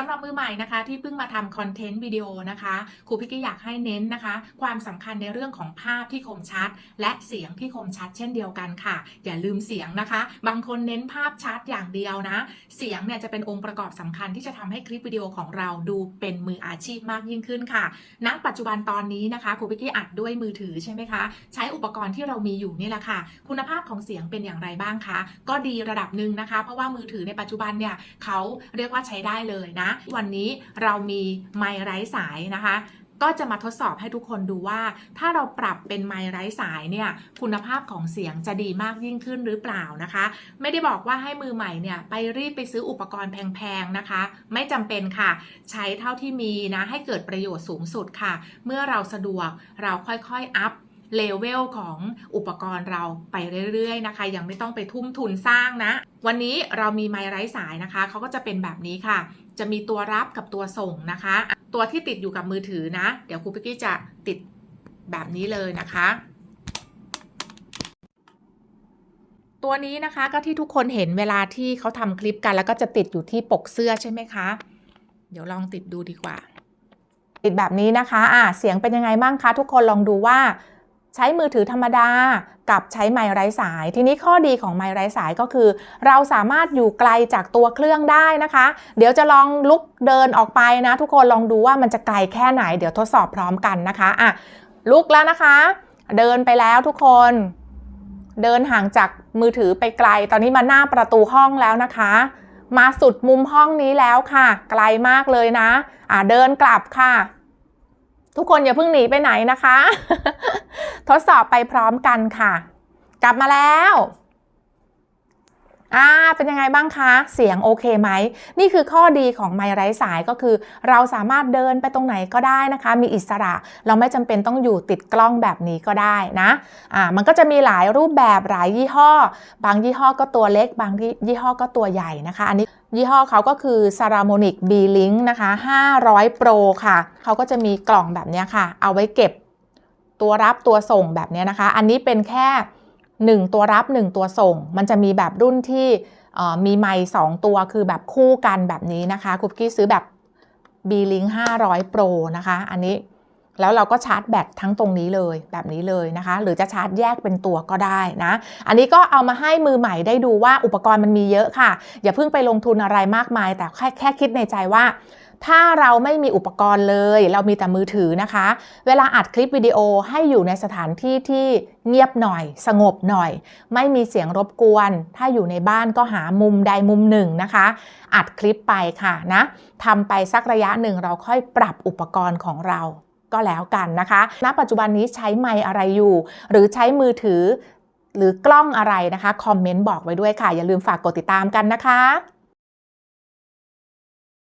สำหรับมือใหม่นะคะที่เพิ่งมาทำคอนเทนต์วิดีโอนะคะครูพิกกี้อยากให้เน้นนะคะ ความสำคัญในเรื่องของภาพที่คมชัด และเสียงที่คมชัดเช่นเดียวกันค่ะ อย่าลืมเสียงนะคะ บางคนเน้นภาพชัดอย่างเดียวนะ เสียงเนี่ยจะเป็นองค์ประกอบสำคัญที่จะทำให้คลิปวิดีโอของเราดูเป็นมืออาชีพมากยิ่งขึ้นค่ะณปัจจุบันตอนนี้นะคะครูพิกกี้อัดด้วยมือถือใช่ไหมคะ ใช้อุปกรณ์ที่เรามีอยู่นี่แหละค่ะ คุณภาพของเสียงเป็นอย่างไรบ้างคะก็ดีระดับหนึ่งนะคะ เพราะว่ามือถือในปัจจุบันเนี่ยเขาเรียกว่าใช้ได้เลยนะวันนี้เรามีไมค์ไร้สายนะคะก็จะมาทดสอบให้ทุกคนดูว่าถ้าเราปรับเป็นไมค์ไร้สายเนี่ยคุณภาพของเสียงจะดีมากยิ่งขึ้นหรือเปล่านะคะ ไม่ได้บอกว่าให้มือใหม่เนี่ยไปรีบไปซื้ออุปกรณ์แพงๆนะคะ ไม่จำเป็นค่ะ ใช้เท่าที่มีนะให้เกิดประโยชน์สูงสุดค่ะ เมื่อเราสะดวกเราค่อยๆอัพ เลเวลของอุปกรณ์เราไปเรื่อยๆนะคะ ยังไม่ต้องไปทุ่มทุนสร้างนะ วันนี้เรามีไมค์ไร้สายนะคะ เขาก็จะเป็นแบบนี้ค่ะ จะมีตัวรับกับตัวส่งนะคะ ตัวที่ติดอยู่กับมือถือนะ เดี๋ยวครูพิกกี้จะติดแบบนี้เลยนะคะ ตัวนี้นะคะก็ที่ทุกคนเห็นเวลาที่เขาทำคลิปกัน แล้วก็จะติดอยู่ที่ปกเสื้อใช่ไหมคะ เดี๋ยวลองติดดูดีกว่า ติดแบบนี้นะคะอะเสียงเป็นยังไงบ้างคะทุกคนลองดูว่า ใช้มือถือธรรมดากับใช้ไมค์ไร้สาย ทีนี้ข้อดีของไมค์ไร้สายก็คือ เราสามารถอยู่ไกลจากตัวเครื่องได้นะคะ เดี๋ยวจะลองลุกเดินออกไปนะ ทุกคนลองดูว่ามันจะไกลแค่ไหน เดี๋ยวทดสอบพร้อมกันนะคะอะลุกแล้วนะคะ เดินไปแล้วทุกคน เดินห่างจากมือถือไปไกล ตอนนี้มาหน้าประตูห้องแล้วนะคะ มาสุดมุมห้องนี้แล้วค่ะ ไกลมากเลยนะ อ่าเดินกลับค่ะ ทุกคนอย่าเพิ่งหนีไปไหนนะคะ ทดสอบไปพร้อมกันค่ะ กลับมาแล้วอ่าเป็นยังไงบ้างคะ เสียงโอเคไหม นี่คือข้อดีของไมไร้สายก็คือ เราสามารถเดินไปตรงไหนก็ได้นะคะ มีอิสระ เราไม่จำเป็นต้องอยู่ติดกล้องแบบนี้ก็ได้นะอ่ามันก็จะมีหลายรูปแบบหลายยี่ห้อ บางยี่ห้อก็ตัวเล็ก บางยี่ห้อก็ตัวใหญ่นะคะ อันนี้ยี่ห้อเขาก็คือ s a r a m o n i c B-Link นะคะ 500 Pro ค่ะ เขาก็จะมีกล่องแบบนี้ค่ะ เอาไว้เก็บ ตัวรับตัวส่งแบบนี้นะคะ อันนี้เป็นแค่ 1 ตัวรับ 1 ตัวส่ง มันจะมีแบบรุ่นที่มีไมค์2ตัวคือแบบคู่กันแบบนี้นะคะคุกกี้ซื้อแบบ B-Link 500 Pro นะคะ อันนี้ แล้วเราก็ชาร์จแบตทั้งตรงนี้เลยแบบนี้เลยนะคะ หรือจะชาร์จแยกเป็นตัวก็ได้นะ อันนี้ก็เอามาให้มือใหม่ได้ดูว่าอุปกรณ์มันมีเยอะค่ะ อย่าเพิ่งไปลงทุนอะไรมากมาย แต่แค่แค่คิดในใจว่า ถ้าเราไม่มีอุปกรณ์เลย เรามีแต่มือถือนะคะ เวลาอัดคลิปวิดีโอให้อยู่ในสถานที่ที่เงียบหน่อย สงบหน่อย ไม่มีเสียงรบกวน ถ้าอยู่ในบ้านก็หามุมใดมุมหนึ่งนะคะ อัดคลิปไปค่ะนะทำไปสักระยะหนึ่งเราค่อยปรับอุปกรณ์ของเรา ก็แล้วกันนะคะ ณ ปัจจุบันนี้ใช้ไมค์อะไรอยู่ หรือใช้มือถือ หรือกล้องอะไรนะคะ คอมเมนต์บอกไว้ด้วยค่ะ อย่าลืมฝากกดติดตามกันนะคะ